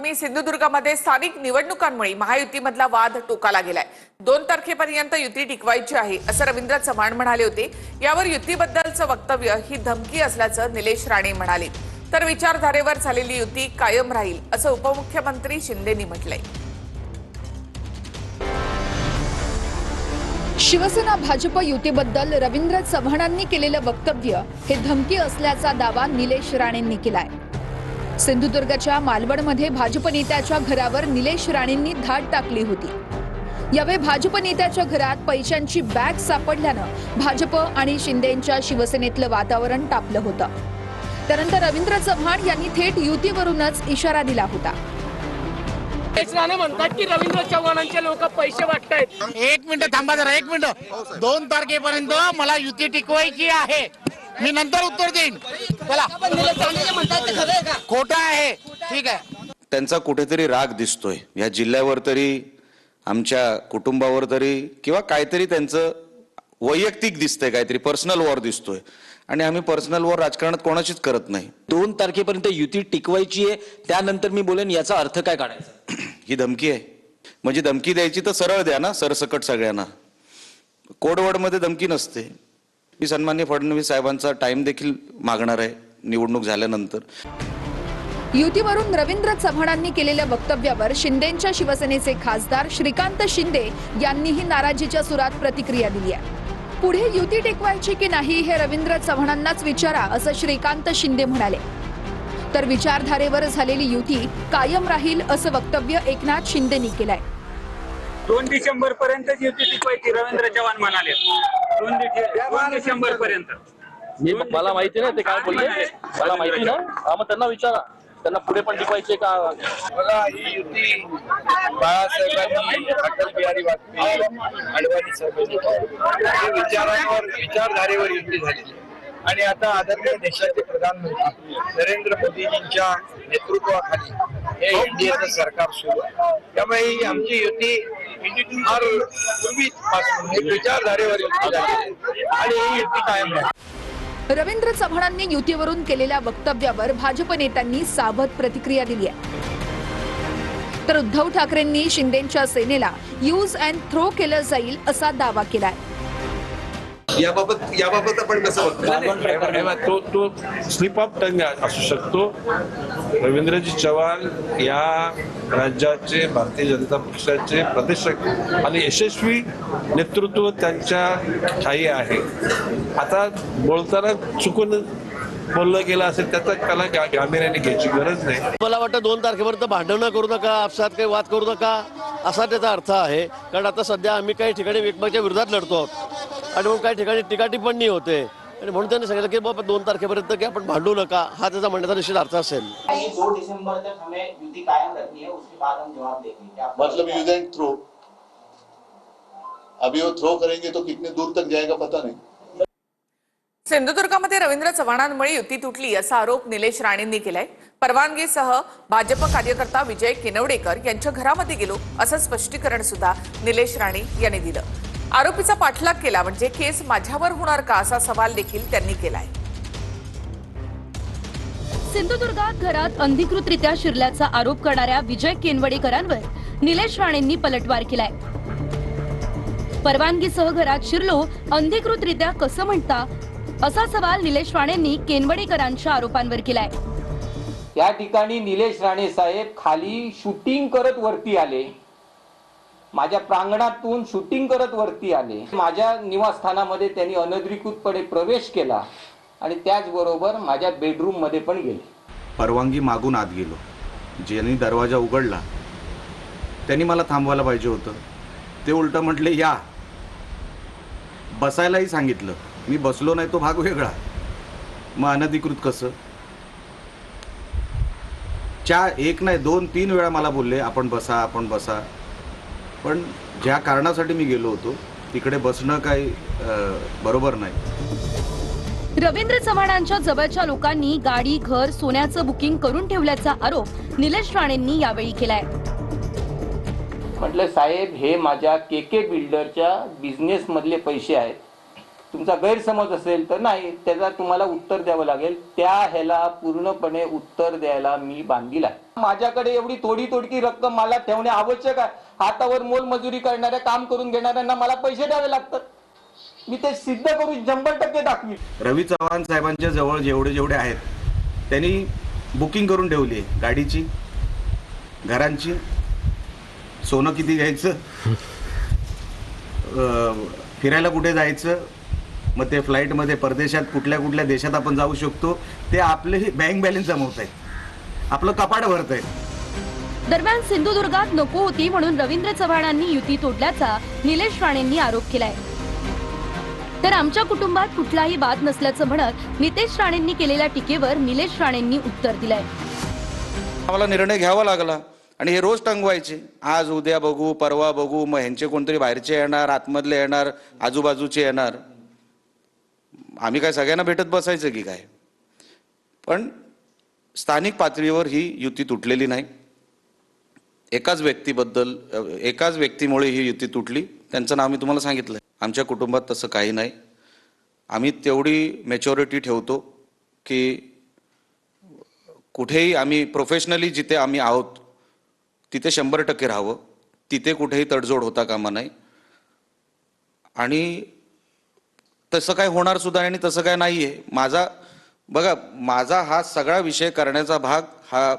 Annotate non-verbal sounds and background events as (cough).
मी सिंधुदुर्गामध्ये स्थानिक निवडणुकांमुळे महायुतीमधला वाद टोकाला गेलाय दोन तारखेपर्यंत युती टिकवायची आहे असं रवींद्र चव्हाण म्हणाले होते. यावर युतीबद्दलचं वक्तव्य ही धमकी असल्याचं निलेश राणे म्हणाले. तर विचारधारेवर झालेली युती कायम राहील असं उपमुख्यमंत्री शिंदेनी म्हटलंय. शिवसेना भाजप युतीबद्दल रवींद्र चव्हाणांनी केलेलं वक्तव्य हे धमकी असल्याचा दावा निलेश राणेंनी केलाय. सिंधुदुर्गच्या मालवणमध्ये भाजप नेत्याच्या घरावर निलेश राणेंनी धाड टाकली होती. यावेळी भाजप नेत्याच्या घरात पैशांची बॅग सापडल्यानं भाजप आणि शिंदेच्या शिवसेनेतलं वातावरण तापलं होतं. त्यानंतर रवींद्र चव्हाण यांनी थेट युतीवरूनच इशारा दिला होता. राणे म्हणतात की रवींद्र चव्हाणांचे लोक पैसे वाटतायत. एक मिनिट थांबा जरा एक मिनिट. दोन तारखेपर्यंत मला युती टिकवायची आहे. मी नंतर उत्तर देईन. चला खोटं आहे. ठीक आहे. त्यांचा कुठेतरी राग दिसतोय. या जिल्ह्यावर तरी आमच्या कुटुंबावर तरी किंवा काहीतरी त्यांचं वैयक्तिक दिसतंय काहीतरी पर्सनल वॉर दिसतोय. आणि आम्ही पर्सनल वॉर राजकारणात कोणाचीच करत नाही. दोन तारखेपर्यंत युती टिकवायची आहे त्यानंतर मी बोलेन याचा अर्थ काय काढायचा? (clears throat) ही धमकी आहे. म्हणजे धमकी द्यायची तर सरळ द्या ना सरसकट सगळ्यांना. कोडवर्डमध्ये धमकी नसते. मी सन्मान्य फडणवीस साहेबांचा टाइम देखील मागणार आहे निवडणूक झाल्यानंतर. युतीवरून रवींद्र चव्हाणांनी केलेल्या वक्तव्यावर शिंदेच्या शिवसेनेचे खासदार श्रीकांत शिंदे यांनीही नाराजीच्या सुरात प्रतिक्रिया दिली आहे. पुढे युती टेकवायची की नाही हे रवींद्र चव्हाणांनाच विचारा असं श्रीकांत शिंदे म्हणाले. तर विचारधारेवर झालेली युती कायम राहील असं वक्तव्य एकनाथ शिंदेनी केलंय. दोन डिसेंबर पर्यंत युती टिकवायची रवींद्र चव्हाण म्हणाले. दोन डिसे- दोन डिसेंबर पर्यंत मी मला माहिती ना ते काय बोलले. मला माहिती ना हा मग त्यांना विचारा. त्यांना पुढे पण टिकवायचे का? मला ही युती बाळासाहेबांनी अटल बिहारी वाजपेयी अडवाणी साहेबांनी हे विचारांवर विचारधारेवर युती झालेली आहे. आणि आता आदरणीय देशाचे प्रधानमंत्री नरेंद्र मोदीजींच्या नेतृत्वाखाली हे एनडीएचं सरकार सुरू आहे. त्यामुळे ही आमची युती फार पूर्वीपासून एक विचारधारेवर युती आणि ही युती कायम आहे. रवींद्र चव्हाणांनी युतीवरून केलेल्या वक्तव्यावर भाजप नेत्यांनी सावध प्रतिक्रिया दिली आहे. तर उद्धव ठाकरेंनी शिंदेच्या सेनेला यूज अँड थ्रो केलं जाईल असा दावा केलाय. याबाबत याबाबत आपण कसं बघतो? तो तो स्लिप ऑफ टंग असू शकतो. रवींद्रजी चव्हाण या राज्याचे भारतीय जनता पक्षाचे प्रदेश आणि यशस्वी नेतृत्व त्यांच्या ठाई आहे. आता बोलताना चुकून बोललं गेलं असेल त्याचा त्याला गांभीर्याने घ्यायची गरज नाही. मला वाटतं दोन तारखेपर्यंत भांडणं करू नका आपसात काही वाद करू नका असा त्याचा अर्थ आहे. कारण आता सध्या आम्ही काही ठिकाणी एकमेकांच्या विरोधात लढतो आहोत. आणि मग काही ठिकाणी टीकाटिप्पणी होते. आणि म्हणून त्यांनी सांगितलं की बाबा दोन तारखेपर्यंत की आपण भांडू नका हा त्याचा म्हणण्याचा निश्चित अर्थ असेल. दो दिसंबर तक हमें युति कायम रखनी है उसके बाद हम जवाब देंगे क्या आपको मतलब यूज एंड थ्रो अभी वो थ्रो करेंगे तो कितने दूर तक जाएगा पता नहीं. सिंधुदुर्गामध्ये रवींद्र चव्हाणांमुळे युती तुटली असा आरोप निलेश राणेंनी केलाय. परवानगीसह भाजप कार्यकर्ता विजय किनवडेकर यांच्या घरामध्ये गेलो असं स्पष्टीकरण सुद्धा निलेश राणे यांनी दिलं. आरोपीचा पाठलाग केला म्हणजे केस माझ्यावर होणार का असा सवाल देखील त्यांनी केलाय. सिंधुदुर्गात घरात अनधिकृतरित्या शिरल्याचा आरोप करणाऱ्या विजय केनवडेकरांवर निलेश राणेंनी पलटवार केलाय. परवानगीसह घरात शिरलो अनधिकृतरित्या कसं म्हणता असा सवाल निलेश राणेंनी केनवडेकरांच्या आरोपांवर केलाय. या ठिकाणी निलेश राणे साहेब खाली शूटिंग करत वरती आले. माझ्या प्रांगणातून शूटिंग करत वरती आले. माझ्या निवासस्थानामध्ये त्यांनी अनधिकृतपणे प्रवेश केला आणि त्याचबरोबर माझ्या बेडरूममध्ये पण गेले. परवानगी मागून आत गेलो. ज्यांनी दरवाजा उघडला त्यांनी मला थांबवायला पाहिजे होतं. ते उलटं म्हटले या. बसायलाही सांगितलं मी बसलो नाही तो भाग वेगळा. मग अनधिकृत कसं? च्या एक नाही दोन तीन वेळा मला बोलले आपण बसा आपण बसा. पण ज्या कारणासाठी मी गेलो होतो तिकडे बसणं काही बरोबर नाही. रवींद्र चव्हाणांच्या जवळच्या लोकांनी गाडी घर सोन्याचं बुकिंग करून ठेवल्याचा आरोप निलेश राणेंनी यावेळी केलाय. म्हटलं साहेब हे माझ्या के के बिल्डरच्या बिझनेस मधले पैसे आहेत. तुमचा गैरसमज असेल तर नाही त्याचा तुम्हाला उत्तर द्यावं लागेल. त्या ह्याला पूर्णपणे उत्तर द्यायला मी बांधील आहे. माझ्याकडे एवढी थोडी तोडकी रक्कम मला ठेवणे आवश्यक आहे. हातावर मोलमजुरी करणाऱ्या काम करून घेणाऱ्यांना मला पैसे द्यावे लागतात. मी ते सिद्ध करून शंभर टक्के दाखवी रवी चव्हाण साहेबांच्या जवळ जेवढे जेवढे आहेत त्यांनी बुकिंग करून ठेवली आहे गाडीची घरांची. सोनं किती घ्यायचं? फिरायला कुठे जायचं? मग ते फ्लाईटमध्ये परदेशात कुठल्या कुठल्या देशात आपण जाऊ शकतो? ते आपले बँक बॅलन्स जमवत आहेत आपलं कपाट भरत आहेत दरम्यान सिंधुदुर्गात नको होती म्हणून रवींद्र चव्हाणांनी युती तोडल्याचा निलेश राणेंनी आरोप केलाय. तर आमच्या कुटुंबात कुठलाही वाद नसल्याचं म्हणत नितेश राणेंनी केलेल्या टीकेवर निलेश राणेंनी उत्तर दिलंय. आम्हाला निर्णय घ्यावा लागला आणि हे रोज टंगवायचे. आज उद्या बघू परवा बघू मग ह्यांचे कोणतरी बाहेरचे येणार आतमधले येणार आजूबाजूचे येणार. आम्ही काय सगळ्यांना भेटत बसायचं की काय? पण स्थानिक पातळीवर ही युती तुटलेली नाही. एकाच व्यक्तीबद्दल एकाच व्यक्तीमुळे ही युती तुटली. त्यांचं नाव मी तुम्हाला सांगितलं आमच्या कुटुंबात तसं काही नाही. आम्ही तेवढी मेच्युरिटी ठेवतो की कुठेही आम्ही प्रोफेशनली जिथे आम्ही आहोत तिथे शंभर टक्के राहावं. तिथे कुठेही तडजोड होता कामा नाही. आणि तसं काय होणार सुद्धा आणि तसं काय नाही आहे माझा बघा माझा हा सगळा विषय करण्याचा भाग हा